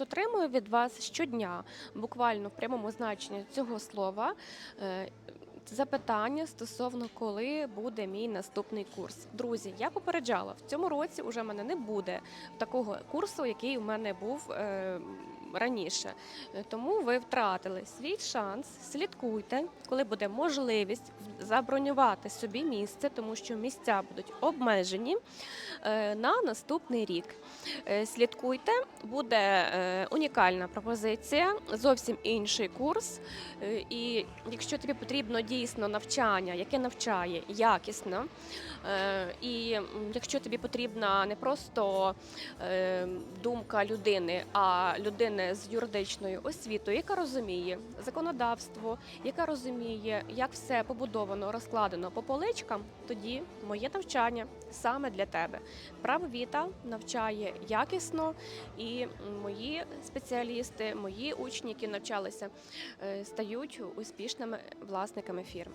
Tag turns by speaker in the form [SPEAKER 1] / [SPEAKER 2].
[SPEAKER 1] Отримую від вас щодня, буквально в прямому значенні цього слова, е, запитання стосовно коли буде мій наступний курс. Друзі, я попереджала, в цьому році вже мене не буде такого курсу, який у мене був. е, Раніше тому ви втратили свій шанс. Слідкуйте, коли буде можливість забронювати собі місце, тому що місця будуть обмежені е, на наступний рік. Е, Слідкуйте, буде е, унікальна пропозиція, зовсім інший курс. І якщо тобі потрібно дійсно навчання, яке навчає якісно, і якщо тобі потрібна не просто думка людини, а людини з юридичною освітою, яка розуміє законодавство, яка розуміє, як все побудовано, розкладено по поличкам, тоді моє навчання саме для тебе. Право Віта навчає якісно, і мої спеціалісти, мої учні, які навчалися, е, стають успішними власниками фірм.